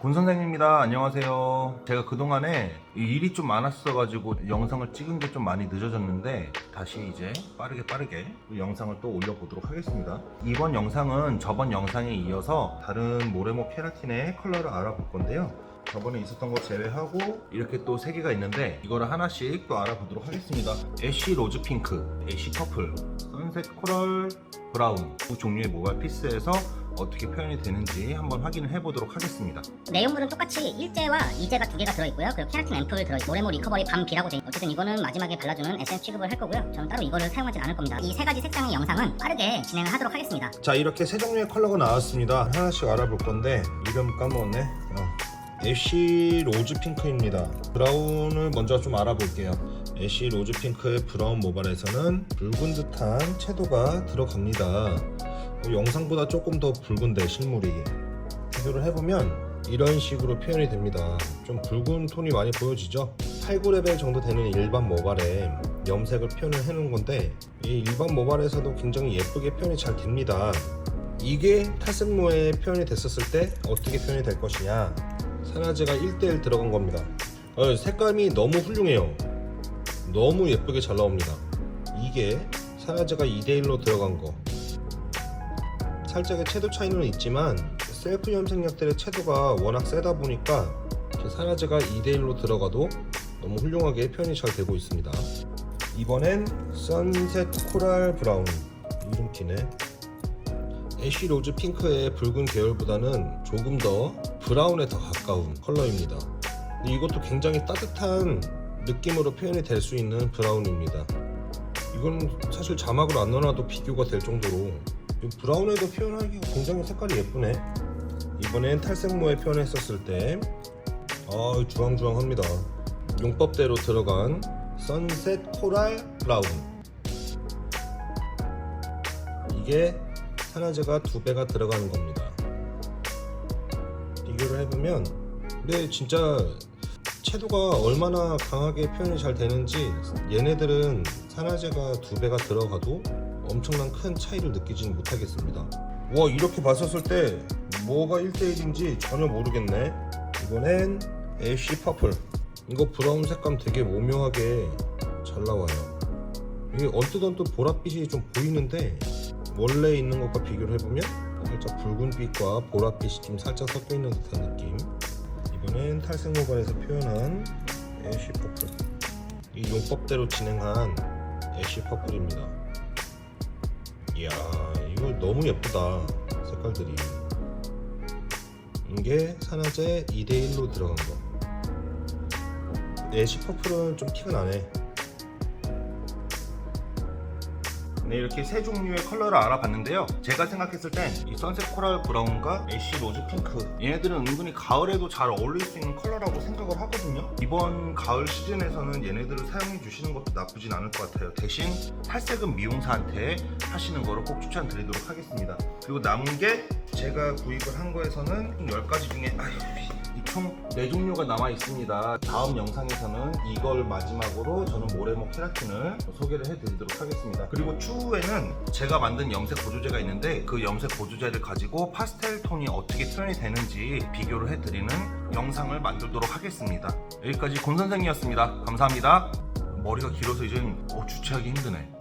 권 선생님입니다. 안녕하세요. 제가 그동안에 이 일이 좀 많았어가지고 영상을 찍은 게 좀 많이 늦어졌는데 다시 이제 빠르게 빠르게 이 영상을 또 올려보도록 하겠습니다. 이번 영상은 저번 영상에 이어서 다른 모레모 케라틴의 컬러를 알아볼 건데요. 저번에 있었던 거 제외하고 이렇게 또 세 개가 있는데 이거를 하나씩 또 알아보도록 하겠습니다. 애쉬 로즈 핑크, 애쉬 퍼플, 선셋 코럴 브라운 두 종류의 모발 피스에서 어떻게 표현이 되는지 한번 확인을 해보도록 하겠습니다. 내용물은 똑같이 일제와 이제가 두 개가 들어있고요. 그리고 케라틴 앰플 들어있고 모레모 리커버리 밤 B라고 돼. 있- 어쨌든 이거는 마지막에 발라주는 에센스 취급을 할 거고요. 저는 따로 이거를 사용하진 않을 겁니다. 이 세 가지 색상의 영상은 빠르게 진행을 하도록 하겠습니다. 자 이렇게 세 종류의 컬러가 나왔습니다. 하나씩 알아볼 건데 이름 까먹었네. 어. 애쉬 로즈 핑크입니다. 브라운을 먼저 좀 알아볼게요. 애쉬 로즈 핑크의 브라운 모발에서는 붉은 듯한 채도가 들어갑니다. 어, 영상보다 조금 더 붉은데 실물이 비교를 해보면 이런 식으로 표현이 됩니다. 좀 붉은 톤이 많이 보여지죠? 8, 9레벨 정도 되는 일반 모발에 염색을 표현을 해놓은 건데 이 일반 모발에서도 굉장히 예쁘게 표현이 잘 됩니다. 이게 탈색모에 표현이 됐었을 때 어떻게 표현이 될 것이냐 산화제가 1대1 들어간 겁니다. 어, 색감이 너무 훌륭해요. 너무 예쁘게 잘 나옵니다. 이게 산화제가 2대1로 들어간 거. 살짝의 채도 차이는 있지만 셀프 염색약들의 채도가 워낙 세다 보니까 산화제가 2대1로 들어가도 너무 훌륭하게 표현이 잘 되고 있습니다. 이번엔 선셋 코랄 브라운 이름 기네. 애쉬 로즈 핑크의 붉은 계열보다는 조금 더 브라운에 더 가까운 컬러입니다. 이것도 굉장히 따뜻한 느낌으로 표현이 될 수 있는 브라운입니다. 이건 사실 자막으로 안 넣어놔도 비교가 될 정도로 이 브라운에도 표현하기가 굉장히 색깔이 예쁘네. 이번엔 탈색모에 표현했었을 때 아, 주황주황합니다. 용법대로 들어간 선셋 코랄 브라운. 이게 산화제가 두 배가 들어가는 겁니다. 비교를 해보면, 근데 진짜 채도가 얼마나 강하게 표현이 잘 되는지 얘네들은 산화제가 두 배가 들어가도 엄청난 큰 차이를 느끼지는 못하겠습니다. 와 이렇게 봤었을 때 뭐가 1대1인지 전혀 모르겠네. 이번엔 애쉬 퍼플. 이거 브라운 색감 되게 오묘하게 잘 나와요. 이게 언뜻 언뜻 보랏빛이 좀 보이는데 원래 있는 것과 비교를 해보면 살짝 붉은빛과 보랏빛이 좀 살짝 섞여 있는 듯한 느낌. 이번엔 탈색 모발에서 표현한 애쉬 퍼플. 이 용법대로 진행한 애쉬 퍼플입니다. 이야, 이거 너무 예쁘다. 색깔들이. 이게 산화제 2대1로 들어간 거. 애쉬 퍼플은 좀 티가 나네. 네, 이렇게 세 종류의 컬러를 알아봤는데요. 제가 생각했을 땐 이 선셋 코랄 브라운과 애쉬 로즈 핑크 얘네들은 은근히 가을에도 잘 어울릴 수 있는 컬러라고 생각을 하거든요. 이번 가을 시즌에서는 얘네들을 사용해 주시는 것도 나쁘진 않을 것 같아요. 대신 탈색은 미용사한테 하시는 거를 꼭 추천드리도록 하겠습니다. 그리고 남은 게 제가 구입을 한 거에서는 총 10가지 중에 아유 총 4종류가 남아 있습니다. 다음 영상에서는 이걸 마지막으로 저는 모레모 케라틴을 소개를 해드리도록 하겠습니다. 그리고 추후에는 제가 만든 염색 보조제가 있는데 그 염색 보조제를 가지고 파스텔 톤이 어떻게 표현이 되는지 비교를 해드리는 영상을 만들도록 하겠습니다. 여기까지 곤 선생이었습니다. 감사합니다. 머리가 길어서 이젠 어, 주체하기 힘드네.